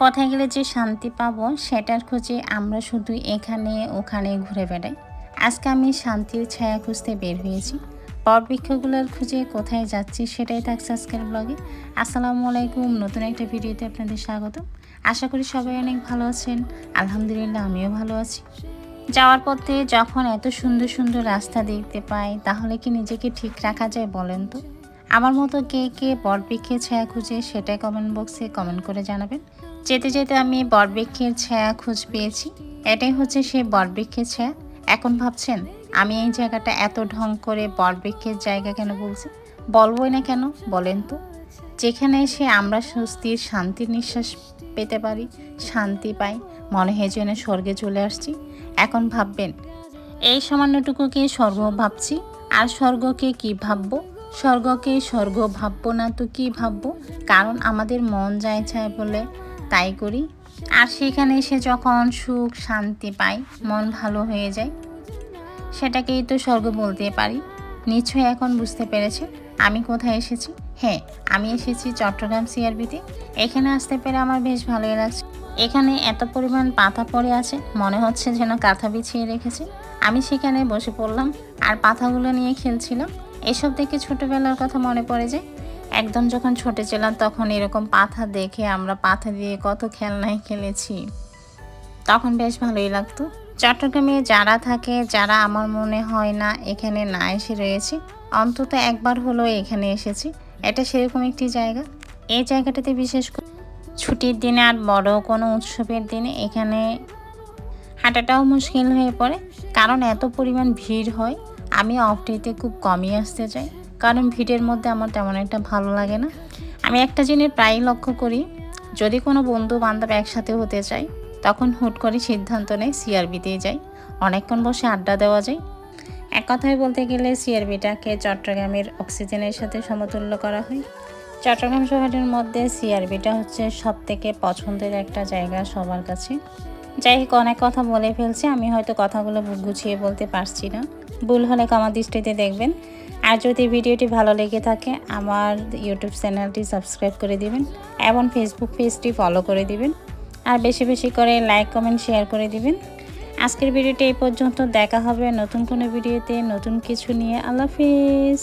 কোথায় গেলে যে শান্তি পাবো, সেটার খোঁজে আমরা শুধু এখানে, ওখানে ঘুরে বেড়াই। আজকে আমি শান্তির ছায়া খুঁজতে বের হয়েছি। বটবৃক্ষগুলোর খুঁজে কোথায় যাচ্ছি সেটাই থাকছে আজকের ব্লগে। আসসালামু আলাইকুম, নতুন একটা ভিডিওতে আপনাদের স্বাগত। আশা করি সবাই অনেক ভালো আছেন। আলহামদুলিল্লাহ, আমিও ভালো আছি। যাওয়ার পথে যখন এত সুন্দর সুন্দর রাস্তা দেখতে পাই, তাহলে কি নিজেকে ঠিক রাখা যায় বলেন তো? আমার মতো কে কে বটবৃক্ষের ছায়া খুঁজে সেটাই কমেন্ট বক্সে কমেন্ট করে জানাবেন। যেতে যেতে আমি বটবৃক্ষের ছায়া খোঁজ পেয়েছি। এটাই হচ্ছে সেই বটবৃক্ষের ছায়া। এখন ভাবছেন, আমি এই জায়গাটা এত ঢং করে বটবৃক্ষের জায়গা কেন বলছি? বলবোই না কেন? বলেন তো। যেখানে এসে আমরা স্বস্তির, শান্তির নিঃশ্বাস পেতে পারি, শান্তি পাই, মনে হয় যেন স্বর্গে চলে আসছি। এখন ভাববেন, এই সামান্যটুকুকে স্বর্গ ভাবছি, আর স্বর্গকে কি ভাববো? স্বর্গকে স্বর্গ ভাববো না তো কি ভাববো? কারণ আমাদের মন যায় চায় বলে তাই করি। আর সেখানে এসে যখন সুখ শান্তি পাই, মন ভালো হয়ে যায়। সেটাকেই তো স্বর্গ বলতে পারি। নিশ্চয়ই এখন বুঝতে পেরেছে আমি কোথায় এসেছি। হ্যাঁ আমি এসেছি চট্টগ্রাম সিআরবিতে। এখানে আসতে পেরে আমার বেশ ভালোই লাগছে। এখানে এত পরিমাণ পাতা পড়ে আছে, মনে হচ্ছে যেন কাঁথা বিছিয়ে রেখেছে। আমি সেখানে বসে পড়লাম আর পাতাগুলো নিয়ে খেলছিলাম। এসব দেখে ছোটবেলার কথা মনে পড়ে যায়। একদম যখন ছোট ছিলাম তখন এরকম পাথা দেখে আমরা পাথা দিয়ে কত খেলনায় খেলেছি। তখন বেশ ভালোই লাগতো। চট্টগ্রামে যারা থাকে, যারা আমার মনে হয় না এখানে না এসে রয়েছে, অন্তত একবার হলো এখানে এসেছি। এটা সেরকম একটি জায়গা। এই জায়গাটাতে বিশেষ করে ছুটির দিনে আর বড় কোনো উৎসবের দিনে এখানে হাঁটাটাও মুশকিল হয়ে পড়ে। কারণ এত পরিমাণ ভিড় হয় আমি অফ ডেতে খুব কমই আসতে চাই। কারণ ভিড়ের মধ্যে আমার তেমন একটা ভালো লাগে না। আমি একটা জিনিস প্রায়ই লক্ষ্য করি, যদি কোনো বন্ধু বান্ধব একসাথে হতে চাই, তখন হুট করে সিদ্ধান্ত নেয় সিআরবিতেই যাই। অনেকক্ষণ বসে আড্ডা দেওয়া যায়। এক কথায় বলতে গেলে সিআরবিটাকে চট্টগ্রামের অক্সিজেনের সাথে সমতুল্য করা হয়। চট্টগ্রাম শহরের মধ্যে সিআরবিটা হচ্ছে সব থেকে পছন্দের একটা জায়গা সবার কাছে। যাই হোক, অনেক কথা বলে ফেলছি। আমি হয়তো কথাগুলো গুছিয়ে বলতে পারছি না। ভুল হলে আমার দৃষ্টিতে দেখবেন। আর যদি ভিডিওটি ভালো লেগে থাকে, আমার ইউটিউব চ্যানেলটি সাবস্ক্রাইব করে দিবেন এবং ফেসবুক পেজটি ফলো করে দিবেন। আর বেশি বেশি করে লাইক কমেন্ট শেয়ার করে দিবেন। আজকের ভিডিওটি এই পর্যন্ত। দেখা হবে নতুন কোনো ভিডিওতে। নতুন কিছু নিয়ে। আল্লাহ হাফিজ।